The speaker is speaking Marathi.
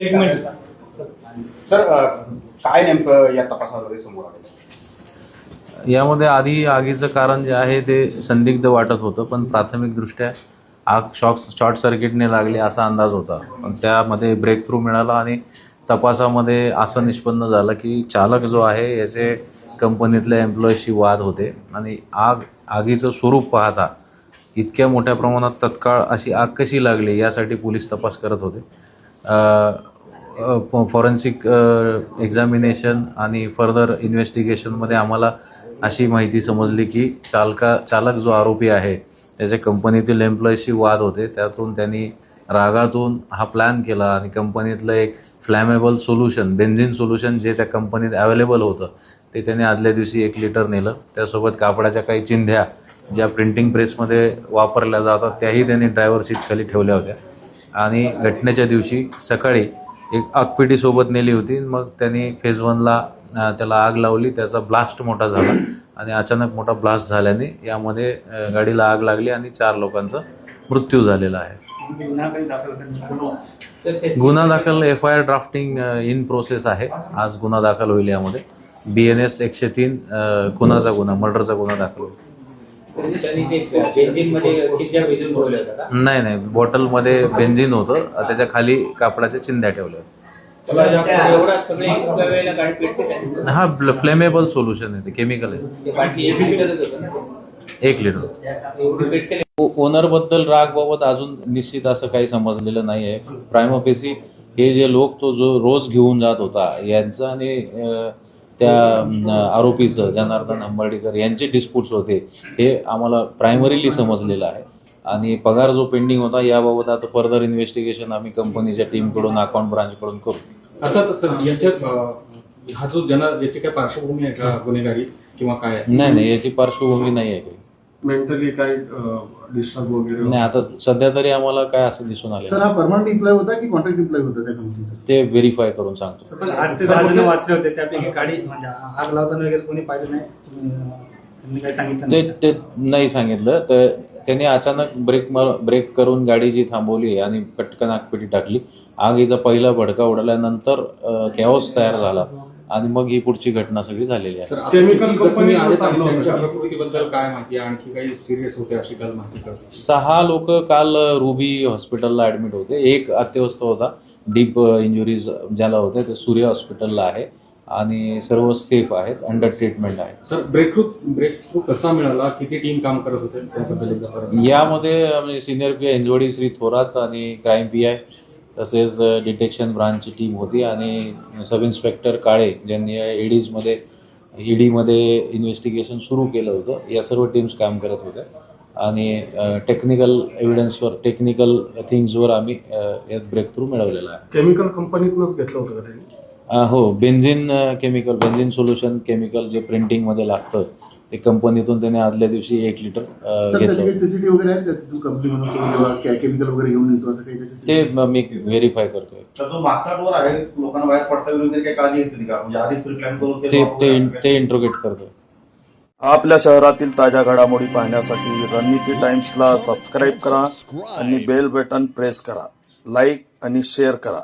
एक मिनिट. सर काय नेमकं या तपासामध्ये समोर आलं? यामध्ये आधी आगीचं कारण जे आहे ते संदिग्ध वाटत होतं पण प्राथमिकदृष्ट्या आग शॉक शॉर्ट सर्किटने लागली असा अंदाज होता. पण त्यामध्ये ब्रेक थ्रू मिळाला आणि तपासामध्ये असं निष्पन्न झालं की चालक जो आहे याचे कंपनीतल्या एम्प्लॉईजशी वाद होते आणि आग आगीचं स्वरूप पाहता इतक्या मोठ्या प्रमाणात तत्काळ अशी आग कशी लागली यासाठी पोलीस तपास करत होते. फॉरेन्सिक एक्झामिनेशन आणि फर्दर इन्व्हेस्टिगेशनमध्ये आम्हाला अशी माहिती समजली की चालका चालक जो आरोपी आहे त्याच्या कंपनीतील एम्प्लॉईशी वाद होते. त्यातून त्यांनी रागातून हा प्लॅन केला आणि कंपनीतलं एक फ्लॅमेबल सोल्युशन बेन्झिन सोल्युशन जे त्या कंपनीत अवेलेबल होतं ते त्याने आदल्या दिवशी एक लिटर नेलं. त्यासोबत कापडाच्या काही चिंध्या ज्या प्रिंटिंग प्रेसमध्ये वापरल्या जातात त्याही त्यांनी ड्रायव्हर सीट खाली ठेवल्या होत्या. आणि घटनेच्या दिवशी सकाळी एक आगपेटीसोबत नेली होती. मग त्यांनी फेज वनला त्याला आग लावली. त्याचा ब्लास्ट मोठा झाला. आणि अचानक मोठा ब्लास्ट झाल्याने यामध्ये गाडीला आग लागली आणि चार लोकांचा मृत्यू झालेला आहे. गुन्हा दाखल F I R drafting in process आहे. आज गुन्हा दाखल होईल यामध्ये. बी एन एस एकशे तीन खुनाचा गुन्हा मर्डरचा गुन्हा दाखल होईल. नाही नाही. बॉटलमध्ये बेन्झिन होतं. अ, त्याच्याखाली कापडाच्या चिंध्या ठेवल्या? हा फ्लेमेबल सोल्युशन आहे ते केमिकल आहे. बाटली एक होतं लिटर होतं. ओनरबद्दल राग बाबत अजून निश्चित असं काही समजलेलं नाही आहे. प्रायमोपेसी हे जे लोक तो जो रोज घेऊन जात होता यांचं आणि त्या आरोपीचं जनार्दन हंबर्डीकर यांचे डिस्प्यूट्स होते. हे आम्हाला प्रायमरीली समजलेलं आहे. आणि पगार जो पेंडिंग होता याबाबत आता फर्दर इन्व्हेस्टिगेशन आम्ही कंपनीच्या टीमकडून अकाउंट ब्रांचकडून करू. आता तसं याच्यात हा जो जना याची काय पार्श्वभूमी आहे का गुन्हेगारी किंवा काय? नाही नाही याची पार्श्वभूमी नाही आहे मेंटली काय डिस्टर्ब वगैरे नाही आता सध्या तरी आम्हाला काय असं दिसून आलं सर हा परमनंट एम्प्लॉय होता की कॉन्ट्रॅक्ट एम्प्लॉय होता त्या कंपनीचा ते व्हेरीफाय करून सांगतो. पण आठ ते दहा जण वाचले होते त्यापैकी गाडी म्हणजे आग लावताना वगैरे कोणी पाहिलं नाही? तुम्ही, काही सांगितलं ते नाही ते नाही सांगितलं. तर त्यांनी अचानक ब्रेक मार ब्रेक करून गाडी जी थांबवली आणि पटकन आगपेटी टाकली. आगीचा पहिला भडका उडाल्यानंतर कॅओस तयार झाला आणि मग ही पुढची घटना सगळी झालेली आहे. सहा लोक काल रुबी हॉस्पिटलला ऍडमिट होते. एक अत्यवस्थ होता. डीप इंजुरीज ज्याला होते ते सूर्य हॉस्पिटलला आहे. आणि सर्व सेफ आहेत अंडर ट्रीटमेंट आहे sir breakthrough breakthrough कसा मिळाला? किती टीम काम करत परत यामध्ये सिनियर पी आय एनजोडी श्री थोरात आणि क्राईम पी आय तसेच डिटेक्शन ब्रांचची टीम होती आणि सब इन्स्पेक्टर काळे ज्यांनी ईडीजमध्ये ईडीमध्ये इन्व्हेस्टिगेशन सुरू केलं होतं या सर्व टीम्स काम करत होत्या. आणि टेक्निकल एव्हिडन्सवर टेक्निकल थिंग्सवर आम्ही यात ब्रेक थ्रू मिळवलेला आहे. केमिकल कंपनीतूनच घेतलं होतं का त्यांनी? हो benzene chemical benzene solution chemical जे प्रिंटिंगमध्ये लागतं ते कंपनीतून त्याने आदल्या दिवशी एक लिटर अ, सर घेतलं त्याचे काही होतं. सीसीटीव्ही वगैरे आहेत का तिथून कंपनी म्हणून तुम्ही जेव्हा केमिकल वगैरे घेऊन येतो असं काही त्याचे ते? म- मी व्हेरीफाय करतोय तर तो मागचा डोर आहे लोकांना बाहेर पडता येईल वगैरे काही काळजी घेतली का म्हणजे आधीच प्रिप्लॅन करून ते वापरून ते असं काय? ते इंट्रोगेट करतोय आपल्या शहरातील ताज्या घडामोडी पाहण्यासाठी रणनीती टाइम्सला सबस्क्राईब करा आणि बेल बटन प्रेस करा लाईक आणि शेअर करा